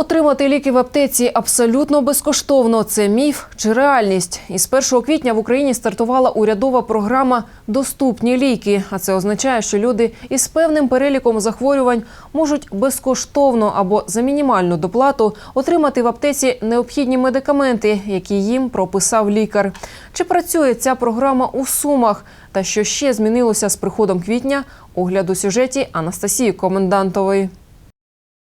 Отримати ліки в аптеці абсолютно безкоштовно. Це міф чи реальність. Із 1 квітня в Україні стартувала урядова програма Доступні ліки. А це означає, що люди із певним переліком захворювань можуть безкоштовно або за мінімальну доплату отримати в аптеці необхідні медикаменти, які їм прописав лікар. Чи працює ця програма у сумах? Та що ще змінилося з приходом квітня? Огляд у сюжеті Анастасії Комендантової.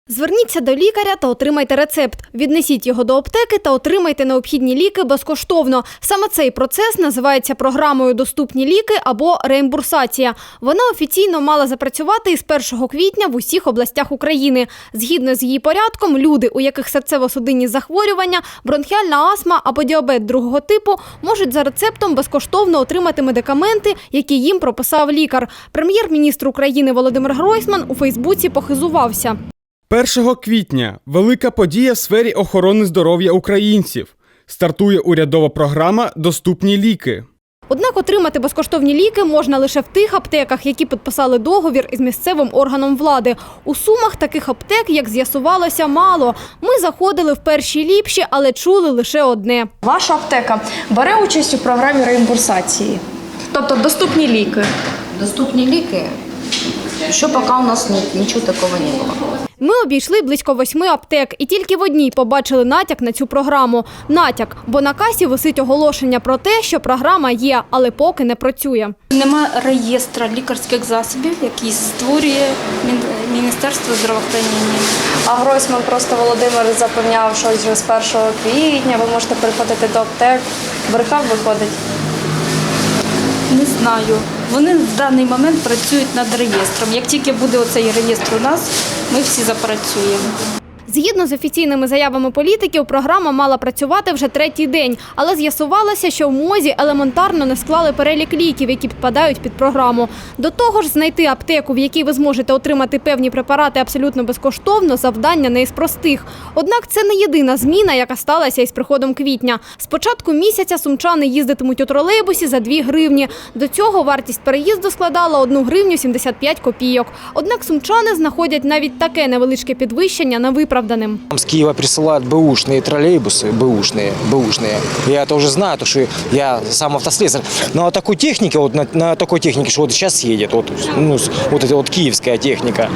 Зверніться до лікаря та отримайте рецепт. Віднесіть його до аптеки та отримайте необхідні ліки безкоштовно. Саме цей процес називається програмою Доступні ліки або реімбурсація. Вона офіційно мала запрацювати із 1 квітня в усіх областях України. Згідно з її порядком, люди, у яких серцево-судинні захворювання, бронхіальна астма або діабет другого типу, можуть за рецептом безкоштовно отримати медикаменти, які їм прописав лікар. Прем'єр-міністр України Володимир Гройсман у Фейсбуці похизувався. 1 квітня велика подія в сфері охорони здоров'я українців. Стартує урядова програма Доступні ліки. Однак отримати безкоштовні ліки можна лише в тих аптеках, які підписали договір із місцевим органом влади. У сумах таких аптек, як з'ясувалося, мало. Ми заходили в перші ліпші, але чули лише одне. Ваша аптека бере участь у програмі реімбурсації, тобто доступні ліки. Доступные лики. Еще пока у нас нет, ничего такого не было. Ми обійшли близько восьми аптек і тільки в одній побачили натяк на цю програму. Натяк, бо на касі висить оголошення про те, що програма є, але поки не працює. Нема реєстра лікарських засобів, який створює Мін- Міністерство здравоохранення. А Гройсман просто Володимир запевняв, що вже з 1 квітня ви можете приходити до аптек. Брехав виходить. Не знаю. Вони в даний момент працюють над реєстром. Як тільки буде оцей реєстр у нас, ми всі запрацюємо. Згідно з офіційними заявами політиків, програма мала працювати вже третій день, але з'ясувалося, що в мозі елементарно не склали перелік ліків, які підпадають під програму. До того ж, знайти аптеку, в якій ви зможете отримати певні препарати абсолютно безкоштовно, завдання не із простих. Однак це не єдина зміна, яка сталася із приходом квітня. З початку місяця сумчани їздитимуть у тролейбусі за 2 гривні. До цього вартість переїзду складала 1 гривню 75 копійок. Однак сумчани знаходять навіть таке невеличке підвищення невиправданим. С Киева присылают бэушные троллейбусы, бэушные, бэушные. Я это уже знаю, потому что я сам автослесарь. Но такой техники, вот на, на такой технике, что вот сейчас едет, вот, ну, с- вот эта вот киевская техника.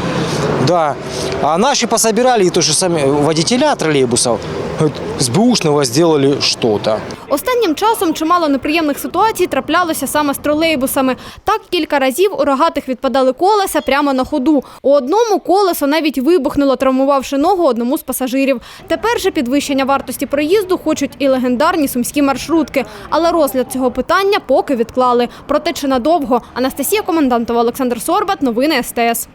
Да. А наши пособирали, и то, что сами водителя троллейбусов вот, с бэушного сделали что-то. Останнім часом чимало неприємних ситуацій траплялося саме з тролейбусами. Так кілька разів у рогатих відпадали колеса прямо на ходу. У одному колесо навіть вибухнуло, травмувавши ногу одному з пасажирів. Тепер же підвищення вартості проїзду хочуть і легендарні сумські маршрутки. Але розгляд цього питання поки відклали. Проте чи надовго? Анастасія Комендантова, Олександр Сорбат. Новини СТС.